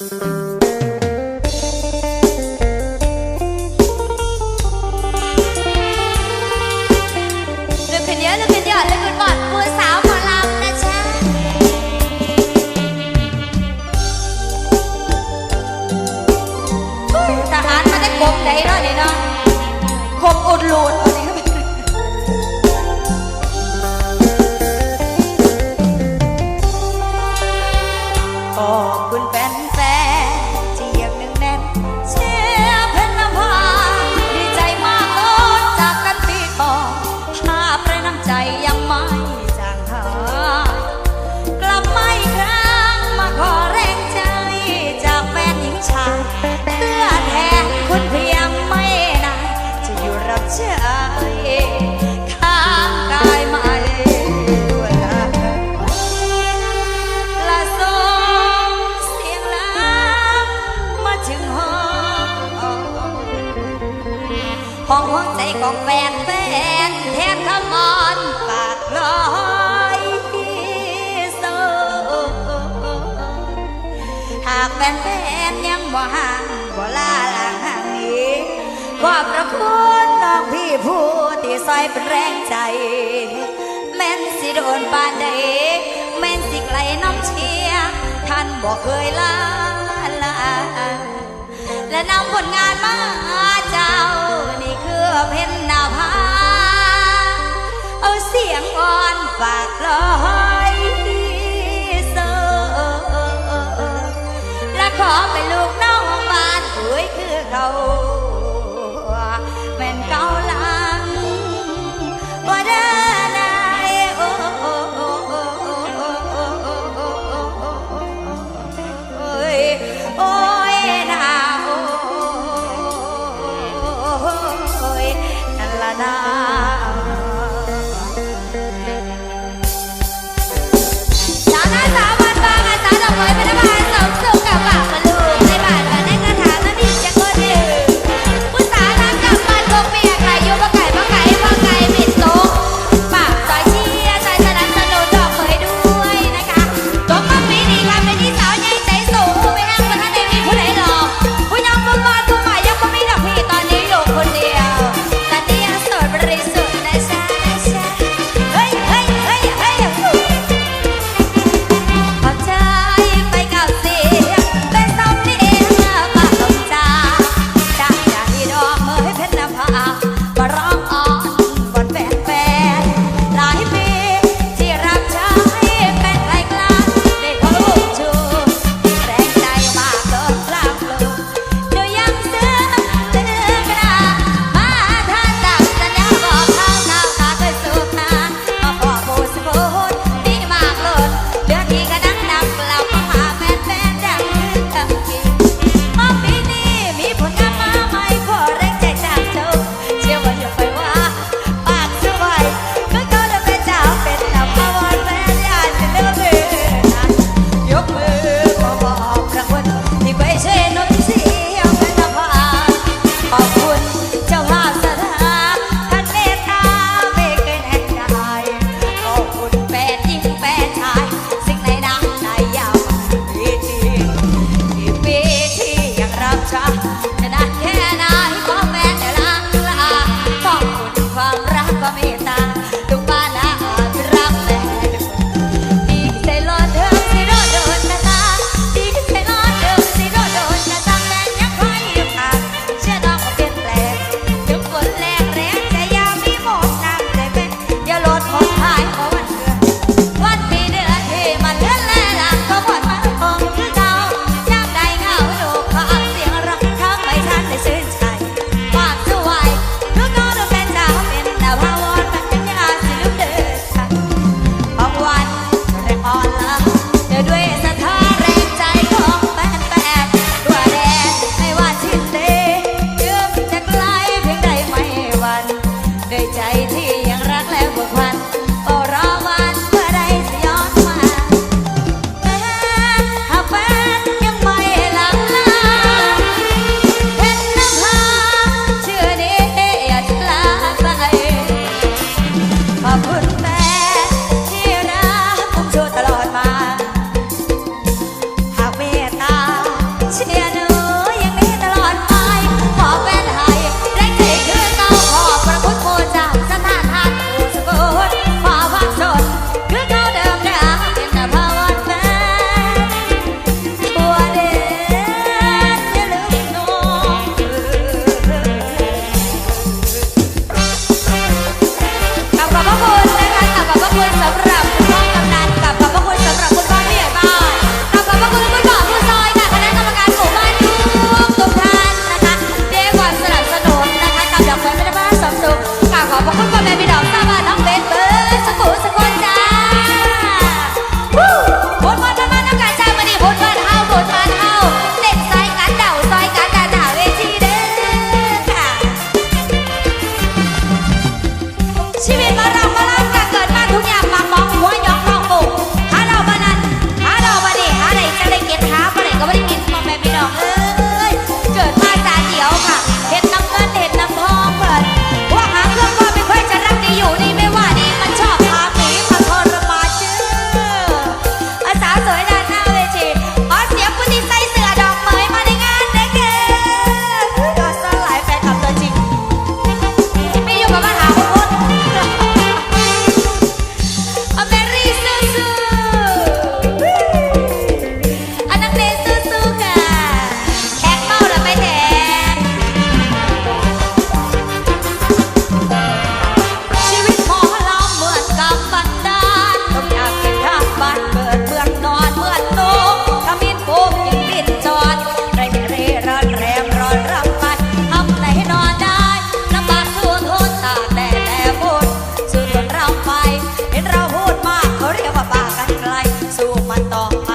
Música ห้องหัวใจของแฟนแฟนแทนคำอ่อนปากลอยโซหากแฟนแฟนยังบ่ห่างบ่ลาลางห่างนี้ขอบพระคุณน้องพี่ผู้ที่ซอยเป็นแรงใจ แม่นสิโดนปานใดแม่นสิไกลน้ำเชียท่านบอกเคยลาลา และนำผลงานมาเจ้า นี่คือเพนนาภาเอาเสียงอ่อนฝากลอยเซอและขอเป็นลูกน้องบ้านสวยคือเขา all.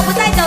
我不在